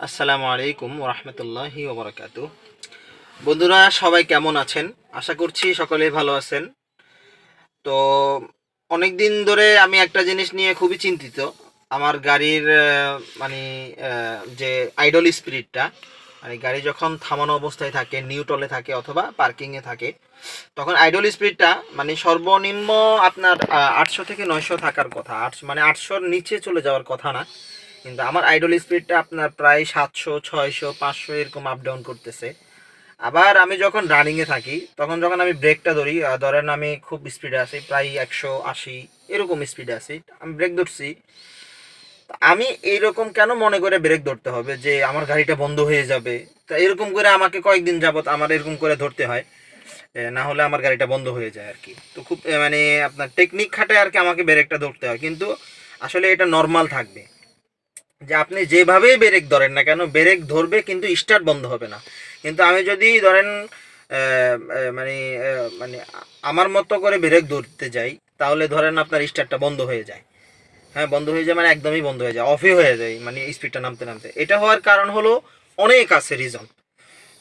আসসালামু আলাইকুম ওরহমতুল্লাহি ওবরাকাত বন্ধুরা, সবাই কেমন আছেন? আশা করছি সকলেই ভালো আছেন। তো অনেক দিন ধরে আমি একটা জিনিস নিয়ে খুবই চিন্তিত। আমার গাড়ির মানে যে আইডল স্পিরিটটা মানে গাড়ি যখন থামানো অবস্থায় থাকে নিউটলে থাকে অথবা পার্কিংয়ে থাকে, তখন আইডল স্পিডটা মানে সর্বনিম্ন আপনার আটশো থেকে নয়শো থাকার কথা, আটশো মানে আটশোর নিচে চলে যাওয়ার কথা না কিন্তু আমার আইডল স্পিডটা আপনার প্রায় সাতশো, ছয়শো, পাঁচশো এরকম আপ ডাউন করতেছে। আবার আমি যখন রানিংয়ে থাকি, তখন যখন আমি ব্রেকটা ধরি ধরেন আমি খুব স্পিডে আছি, প্রায় একশো আশি এরকম স্পিডে আছি, আমি ব্রেক ধরছি। আমি এইরকম কেন মনে করে ব্রেক ধরতে হবে যে আমার গাড়িটা বন্ধ হয়ে যাবে? তা এরকম করে আমাকে কয়েকদিন যাবত আমার এরকম করে ধরতে হয় না হলে আমার গাড়িটা বন্ধ হয়ে যায় আর কি। তো খুব মানে আপনার টেকনিক খাটে আর কি আমাকে ব্রেকটা ধরতে হয়। কিন্তু আসলে এটা নর্মাল থাকবে। যে আপনি যেভাবেই ব্রেক ধরেন না কেন, ব্রেক ধরবে কিন্তু স্টার্ট বন্ধ হবে না। কিন্তু আমি যদি ধরেন মানে মানে আমার মতো করে ব্রেক ধরতে যাই, তাহলে ধরেন আপনার স্টার্টটা বন্ধ হয়ে যায়। হ্যাঁ বন্ধ হয়ে যায় মানে একদমই বন্ধ হয়ে যায় অফই হয়ে যায় মানে স্পিডটা নামতে নামতে। এটা হওয়ার কারণ হলো অনেক আছে রিজন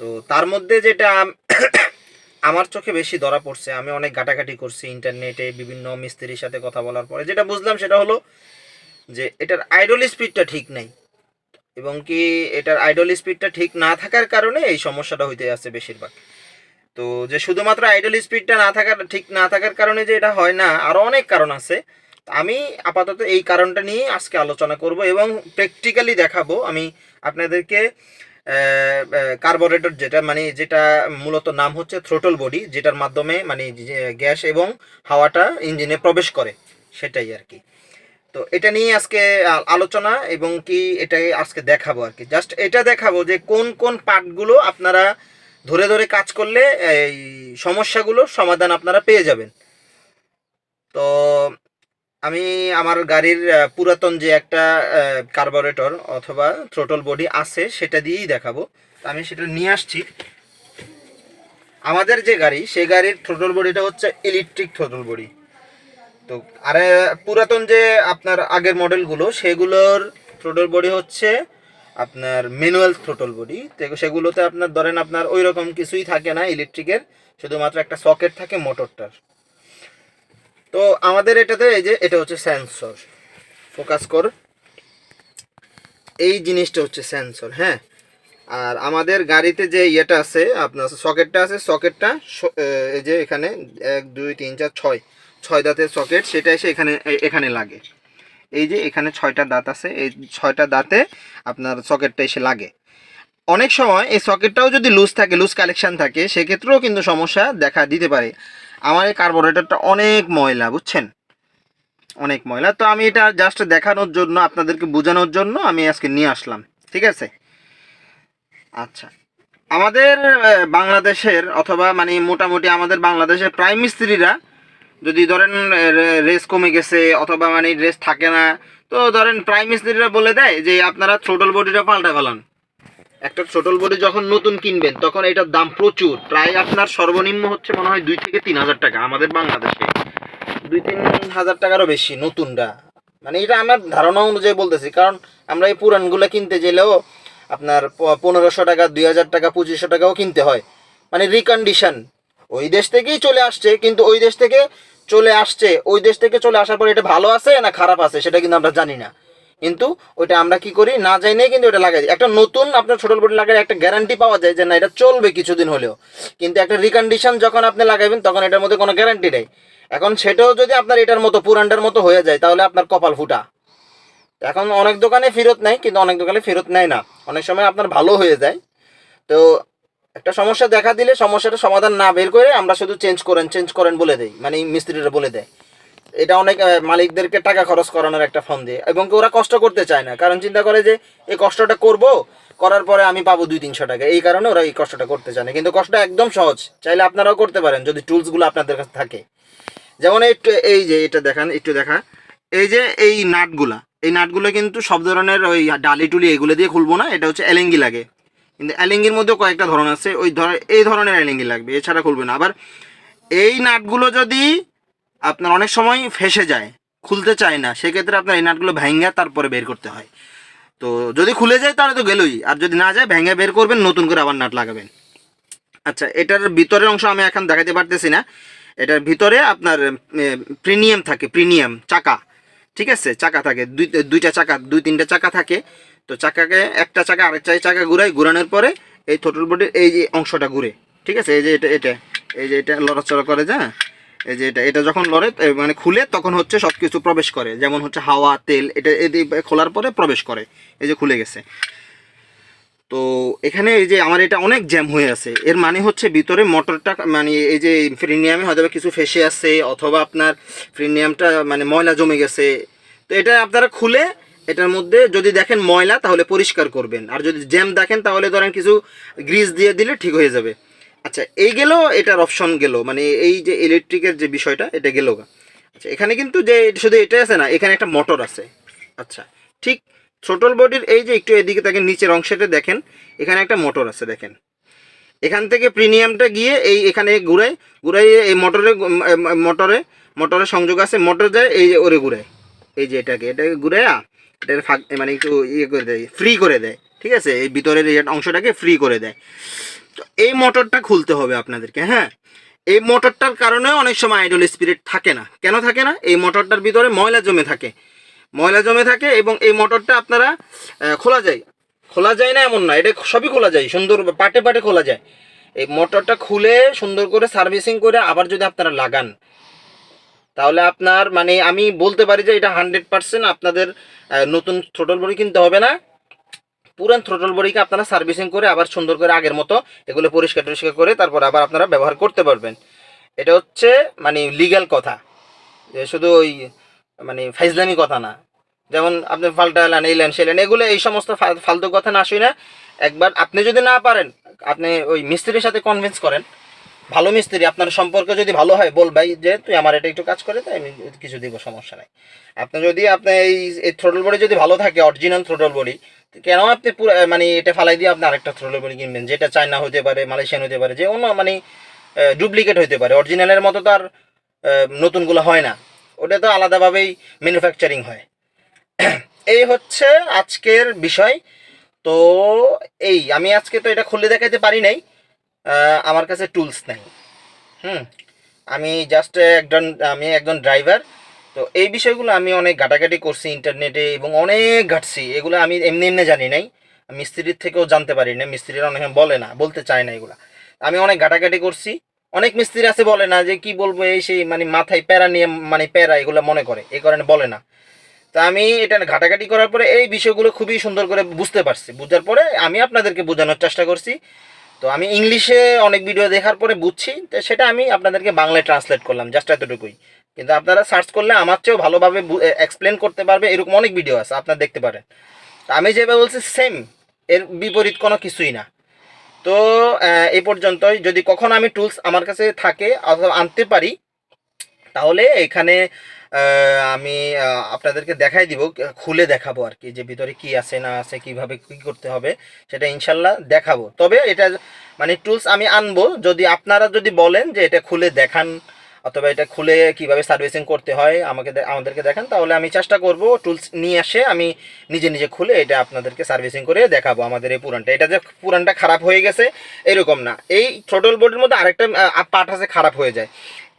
তো তার মধ্যে যেটা আমার চোখে বেশি ধরা পড়ছে, আমি অনেক ঘাটাঘাটি করছি ইন্টারনেটে বিভিন্ন মিস্ত্রির সাথে কথা বলার পরে। যেটা বুঝলাম সেটা হলো যে এটার আইডল স্পিডটা ঠিক নাই। এবং কি এটার আইডল স্পিডটা ঠিক না থাকার কারণে এই সমস্যাটা হইতে আছে বেশিরভাগ। তো যে শুধুমাত্র আইডল স্পিডটা না থাকার, ঠিক না থাকার কারণে যে এটা হয় না আরও অনেক কারণ আছে। আমি আপাতত এই কারণটা নিয়ে আজকে আলোচনা করব এবং প্র্যাকটিক্যালি দেখাবো আমি আপনাদেরকে কার্বোরেটর যেটা মানে যেটা মূলত নাম হচ্ছে থ্রোটল বডি যেটার মাধ্যমে মানে গ্যাস এবং হাওয়াটা ইঞ্জিনে প্রবেশ করে, সেটাই আর কি। তো এটা নিয়ে আজকে আলোচনা এবং কি এটাই আজকে দেখাবো আর কি। জাস্ট এটা দেখাবো যে কোন কোন পার্টগুলো আপনারা ধরে ধরে কাজ করলে এই সমস্যাগুলোর সমাধান আপনারা পেয়ে যাবেন। তো আমি আমার গাড়ির পুরাতন যে একটা কার্বোরেটর অথবা থ্রোটল বডি আছে, সেটা দিয়েই দেখাবো। আমি সেটা নিয়ে আসছি। আমাদের যে গাড়ি সেই গাড়ির থ্রোটল বডিটা হচ্ছে ইলেকট্রিক থ্রোটল বডি তো আর পুরাতন যে আপনার আগের মডেলগুলো, সেগুলোর থ্রোটল বডি হচ্ছে আপনার ম্যানুয়াল থ্রোটল বডি সেগুলোতে আপনার ধরেন আপনার ওই রকম কিছুই থাকে না ইলেকট্রিকের শুধুমাত্র একটা সকেট থাকে মোটরটার তো আমাদের এটাতে এই যে, এটা হচ্ছে সেন্সর ফোকাস কর। এই জিনিসটা হচ্ছে সেন্সর হ্যাঁ? আর আমাদের গাড়িতে যে ইয়েটা আছে, আপনার সকেটটা আছে সকেটটা এই যে এখানে এক, দুই, তিন, চার, ছয়। ছয় দাঁতের সকেট সেটা এসে এখানে এখানে লাগে। এই যে এখানে ছয়টা দাঁত আছে, এই ছয়টা দাঁতে আপনার সকেটটা এসে লাগে। অনেক সময় এই সকেটটাও যদি লুজ থাকে লুজ কালেকশান থাকে, সেক্ষেত্রেও কিন্তু সমস্যা দেখা দিতে পারে। আমার এই কার্বোরেটরটা অনেক ময়লা, বুঝছেন? অনেক ময়লা। তো আমি এটা জাস্ট দেখানোর জন্য, আপনাদেরকে বোঝানোর জন্য আমি আজকে নিয়ে আসলাম, ঠিক আছে? আচ্ছা। আমাদের বাংলাদেশের অথবা মানে মোটামুটি আমাদের বাংলাদেশের প্রাইম মিস্ত্রিরা যদি ধরেন রেস কমে গেছে অথবা মানে রেস থাকে না, তো ধরেন প্রাইম মিস্ত্রিরা বলে দেয় যে, আপনারা থ্রোটল বডিটা পাল্টা ফেলান। একটা ছোটল বডি যখন নতুন কিনবেন, তখন এটার দাম প্রচুর। প্রায় আপনার সর্বনিম্ন হচ্ছে মনে হয় দুই থেকে তিন হাজার টাকা আমাদের বাংলাদেশে। দুই তিন হাজার টাকারও বেশি নতুনটা মানে এটা আমার ধারণা অনুযায়ী বলতেছি, কারণ আমরা এই পুরানগুলো কিনতে গেলেও আপনার পনেরোশো টাকা, দুই হাজার টাকা, পঁচিশশো টাকাও কিনতে হয়। মানে রিকন্ডিশন ওই দেশ থেকেই চলে আসছে, কিন্তু ওই দেশ থেকে চলে আসছে, ওই দেশ থেকে চলে আসার পর এটা ভালো আছে না খারাপ আছে সেটা কিন্তু আমরা জানি না। কিন্তু ওইটা আমরা কি করি? না নাই কিন্তু ওটা লাগাই। একটা নতুন আপনার ছোট বডি লাগালে একটা গ্যারান্টি পাওয়া যায় যে না, এটা চলবে কিছুদিন হলেও। কিন্তু একটা রিকন্ডিশন যখন আপনি লাগাবেন তখন এটার মধ্যে কোনো গ্যারান্টি নেই। এখন সেটাও যদি আপনার এটার মতো পুরানটার মতো হয়ে যায়, তাহলে আপনার কপাল ফুটা। এখন অনেক দোকানে ফেরত নেয়, কিন্তু অনেক দোকানে ফেরত নেয় না। অনেক সময় আপনার ভালো হয়ে যায়। তো একটা সমস্যা দেখা দিলে সমস্যাটা সমাধান না বের করে আমরা শুধু চেঞ্জ করেন চেঞ্জ করেন বলে দেই। মানে মিস্ত্রিরা বলে দেয়। এটা অনেক মালিকদেরকে টাকা খরচ করানোর একটা ফর্ম দিয়ে। এবং ওরা কষ্ট করতে চায় না। কারণ চিন্তা করে যে, এই কষ্টটা করব, করার পরে আমি পাবো দুই তিনশো টাকা। এই কারণে ওরা এই কষ্টটা করতে চায় না। কিন্তু কষ্টটা একদম সহজ। চাইলে আপনারাও করতে পারেন যদি টুলসগুলো আপনাদের কাছে থাকে। যেমন একটু, এই যে এটা দেখান, একটু দেখা। এই যে এই নাটগুলা, এই নাটগুলো কিন্তু সব ধরনের ওই ডালি টুলি এগুলো দিয়ে খুলবো না। এটা হচ্ছে এলেঙ্গি লাগে। কিন্তু এলেঙ্গির মধ্যেও কয়েকটা ধরন আছে। ওই ধর, এই ধরনের এলেঙ্গি লাগবে, এছাড়া খুলবে না। আবার এই নাটগুলো যদি আপনার অনেক সময় ফেসে যায়, খুলতে চায় না, সেক্ষেত্রে আপনার এই নাটগুলো ভেঙ্গা তারপরে বের করতে হয়। তো যদি খুলে যায় তাহলে তো গেলই, আর যদি না যায়, ভেঙে বের করবেন, নতুন করে আবার নাট লাগাবেন। আচ্ছা এটার ভিতরের অংশ আমি এখন দেখাতে পারতেছি না। এটার ভিতরে আপনার প্রিমিয়াম থাকে, প্রিমিয়াম, চাকা। ঠিক আছে? চাকা থাকে। দুই, দুইটা চাকা, দুই, তিনটা চাকা থাকে। তো চাকাকে, একটা চাকা আরেকটা চাকা ঘুরাই ঘুরানোর পরে এই থোটল বডির এই যে অংশটা ঘুরে। ঠিক আছে? এই যে এটা এটা, এই যে এটা লড়াচড়া করে, যা? এই যে এটা এটা যখন লড়ে মানে খুলে, তখন হচ্ছে সব কিছু প্রবেশ করে। যেমন হচ্ছে হাওয়া, তেল, এটা এদি খোলার পরে প্রবেশ করে। এই যে খুলে গেছে। তো এখানে এই যে আমার এটা অনেক জ্যাম হয়ে আছে। এর মানে হচ্ছে ভিতরে মোটরটা মানে এই যে প্রিমিয়ামে হয়তো কিছু ফেসে আছে, অথবা আপনার প্রিমিয়ামটা মানে ময়লা জমে গেছে। তো এটা আপনারা খুলে এটার মধ্যে যদি দেখেন ময়লা, তাহলে পরিষ্কার করবেন। আর যদি জ্যাম দেখেন, তাহলে ধরেন কিছু গ্রিস দিয়ে দিলে ঠিক হয়ে যাবে। আচ্ছা এই গেল, এটার অপশন গেল। মানে এই যে ইলেকট্রিকের যে বিষয়টা, এটা গেল আচ্ছা এখানে কিন্তু যে শুধু এটা আছে না, এখানে একটা মোটর আছে। আচ্ছা ঠিক ছোটল বডির এই যে একটু এদিকে দেখেন নিচের অংশটা দেখেন, এখানে একটা মোটর আছে, দেখেন। এখান থেকে প্রিমিয়ামটা গিয়ে এই এখানে ঘুরাই ঘুরাই এই মোটরে মোটরে মোটরের সংযোগ আছে মোটর যায়, এই ওরে ঘুরায়। এই যে এটাকে এটাকে ঘুরাইয়া এটাকে ফাঁক মানে একটু ইয়ে করে দেয় ফ্রি করে দেয়, ঠিক আছে? এই ভিতরের অংশটাকে ফ্রি করে দেয়। তো এই মোটরটা খুলতে হবে আপনাদেরকে হ্যাঁ? এই মোটরটার কারণে অনেক সময় আইডল স্পিরিট থাকে না। কেন থাকে না? এই মোটরটার ভিতরে ময়লা জমে থাকে। ময়লা জমে থাকে এবং এই মোটরটা আপনারা খোলা যায়। খোলা যায় না এমন না, এটা সবই খোলা যায়, সুন্দর পাটে পাটে খোলা যায়। এই মোটরটা খুলে সুন্দর করে সার্ভিসিং করে আবার যদি আপনারা লাগান তাহলে আপনার মানে আমি বলতে পারি যে এটা হান্ড্রেড পার্সেন্ট আপনাদের নতুন থ্রোটল বড়ি কিনতে হবে না। পুরান থ্রোটল বডিকে আপনারা সার্ভিসিং করে আবার সুন্দর করে আগের মতো এগুলো পরিষ্কার টরিষ্কার করে তারপর আবার আপনারা ব্যবহার করতে পারবেন। এটা হচ্ছে মানে লিগ্যাল কথা। যে শুধু ওই মানে ফাইজলামি কথা না। যেমন আপনি ফাল্টা এলেন, এই লেন সেই লেন, এগুলো এই সমস্ত ফালতু কথা না শুই না একবার আপনি যদি না পারেন, আপনি ওই মিস্ত্রির সাথে কনভিন্স করেন ভালো মিস্ত্রি, আপনার সম্পর্ক যদি ভালো হয়, বল ভাই, যে তুই আমার এটা একটু কাজ করে তাই আমি কিছু দিব, সমস্যা নাই। আপনি যদি, আপনি এই এই থ্রোটল বডি যদি ভালো থাকে অরিজিনাল থ্রোটল বডি কেন আপনি পুরো মানে এটা ফালাই দিয়ে আপনি আরেকটা থ্রোটল বডি কিনবেন? যেটা চায়না হতে পারে, মালয়েশিয়ান হতে পারে, যে অন্য মানে ডুপ্লিকেট হতে পারে। অরিজিনালের মতো তো আর নতুনগুলো হয় না। ওটা তো আলাদাভাবেই ম্যানুফ্যাকচারিং হয়। এই হচ্ছে আজকের বিষয়। তো, এই, আমি আজকে তো এটা খুলে দেখাতে পারি নাই। আমার কাছে টুলস নেই। হুম? আমি জাস্ট একজন, আমি একজন ড্রাইভার তো এই বিষয়গুলো আমি অনেক ঘাটাঘাটি করছি ইন্টারনেটে এবং অনেক ঘাটছি। এগুলো আমি এমনি এমনি জানি নাই। মিস্ত্রির থেকেও জানতে পারি না মিস্ত্রিরা অনেক বলে না, বলতে চায় না এগুলা। আমি অনেক ঘাটাঘাটি করছি। অনেক মিস্ত্রি আছে বলে না যে কি বলব এই সেই মানে মাথায় প্যারা নিয়ে মানে প্যারা এগুলো মনে করে। এই কারণে বলে না। তা আমি এটা ঘাটাঘাটি করার পরে এই বিষয়গুলো খুবই সুন্দর করে বুঝতে পারছি। বুঝার পরে আমি আপনাদেরকে বোঝানোর চেষ্টা করছি। তো আমি ইংলিশে অনেক ভিডিও দেখার পরে বুঝছি, তো সেটা আমি আপনাদেরকে বাংলায় ট্রান্সলেট করলাম জাস্ট এতটুকুই। কিন্তু আপনারা সার্চ করলে আমার চেয়েও ভালোভাবে এক্সপ্লেন করতে পারবে, এরকম অনেক ভিডিও আছে, আপনারা দেখতে পারেন। আমি যেভাবে বলছি সেম এর বিপরীত কোনো কিছুই না। তো, এ পর্যন্তই, যদি কখনো আমি টুলস আমার কাছে থাকে, অথবা আনতে পারি, তাহলে এখানে আমি আপনাদেরকে দেখাই দিব, খুলে দেখাবো আর কি, যে ভিতরে কি আছে, না আছে, কীভাবে কি করতে হবে, সেটা ইনশাল্লাহ দেখাবো। তবে এটা মানে টুলস আমি আনব, যদি আপনারা যদি বলেন যে এটা খুলে দেখান, অথবা এটা খুলে কীভাবে সার্ভিসিং করতে হয়, আমাকে আমাদেরকে দেখান, তাহলে আমি চেষ্টা করব টুলস নিয়ে আসে আমি নিজে নিজে খুলে এটা আপনাদেরকে সার্ভিসিং করে দেখাবো আমাদের এই পুরানটা। এটা যে পুরানটা খারাপ হয়ে গেছে, এরকম না। এই থ্রোটল বোর্ডের মধ্যে আরেকটা পার্ট আছে খারাপ হয়ে যায়।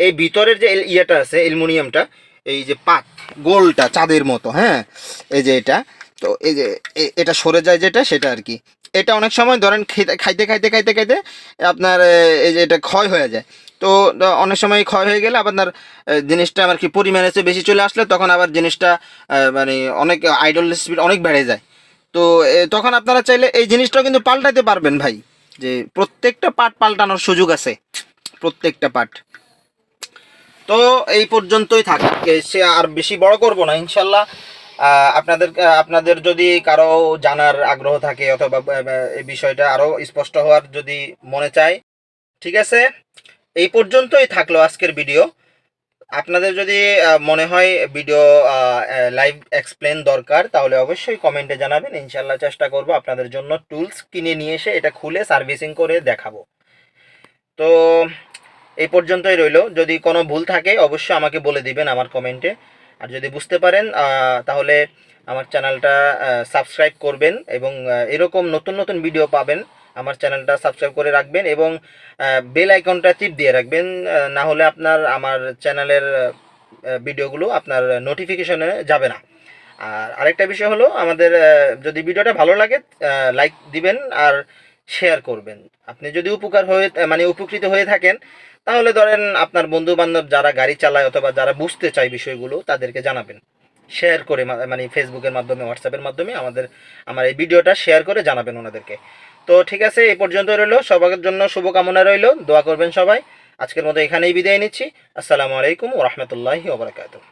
এই ভিতরের যে ইয়েটা আছে, অ্যালুমিনিয়ামটা এই যে পাত গোলটা চাঁদের মতো হ্যাঁ? এই যে এটা, তো এই যে এটা সরে যায় যেটা, সেটা আর কি। এটা অনেক সময় ধরেন খেতে, খাইতে খাইতে খাইতে খাইতে আপনার এই যে এটা ক্ষয় হয়ে যায়। তো অনেক সময় ক্ষয় হয়ে গেলে আপনার জিনিসটা আর কি পরিমাণে বেশি চলে আসলে তখন আবার জিনিসটা মানে অনেক আইডল স্পিড অনেক বেড়ে যায়। তো তখন আপনারা চাইলে এই জিনিসটাও কিন্তু পাল্টাতে পারবেন ভাই। যে প্রত্যেকটা পার্ট পাল্টানোর সুযোগ আছে। প্রত্যেকটা পার্ট তো এই পর্যন্তই থাকে। সে আর বেশি বড় করব না, ইনশাল্লাহ। আপনাদের আপনাদের যদি কারও জানার আগ্রহ থাকে অথবা এই বিষয়টা আরও স্পষ্ট হওয়ার যদি মনে চায়, ঠিক আছে? এই পর্যন্তই থাকল আজকের ভিডিও। আপনাদের যদি মনে হয় ভিডিও লাইভ এক্সপ্লেন দরকার, তাহলে অবশ্যই কমেন্টে জানাবেন। ইনশাল্লাহ চেষ্টা করব আপনাদের জন্য টুলস কিনে নিয়ে এসে এটা খুলে সার্ভিসিং করে দেখাবো। তো এই পর্যন্তই রইল। যদি কোনো ভুল থাকে, অবশ্যই আমাকে বলে দিবেন আমার কমেন্টে। আর যদি বুঝতে পারেন তাহলে আমার চ্যানেলটা সাবস্ক্রাইব করবেন এবং এরকম নতুন নতুন ভিডিও পাবেন। আমার চ্যানেলটা সাবস্ক্রাইব করে রাখবেন এবং বেল আইকনটা টিপ দিয়ে রাখবেন না হলে আপনার, আমার চ্যানেলের ভিডিওগুলো আপনার নোটিফিকেশনে যাবে না। আর আরেকটা বিষয় হলো, আমাদের যদি ভিডিওটা ভালো লাগে লাইক দিবেন আর শেয়ার করবেন। আপনি যদি উপকার হয়ে মানে উপকৃত হয়ে থাকেন তাহলে ধরেন আপনার বন্ধু বান্ধব যারা গাড়ি চালায় অথবা যারা বুঝতে চায় বিষয়গুলো, তাদেরকে জানাবেন। শেয়ার করে মানে ফেসবুকের মাধ্যমে হোয়াটসঅ্যাপের মাধ্যমে আমাদের, আমার এই ভিডিওটা শেয়ার করে জানাবেন ওনাদেরকে। তো ঠিক আছে, এই পর্যন্ত রইল। সবার জন্য শুভকামনা রইল। দোয়া করবেন সবাই। আজকের মতো এখানেই বিদায় নিচ্ছি। আসসালামু আলাইকুম ওরহমতুল্লাহি ওবরাকাতুহ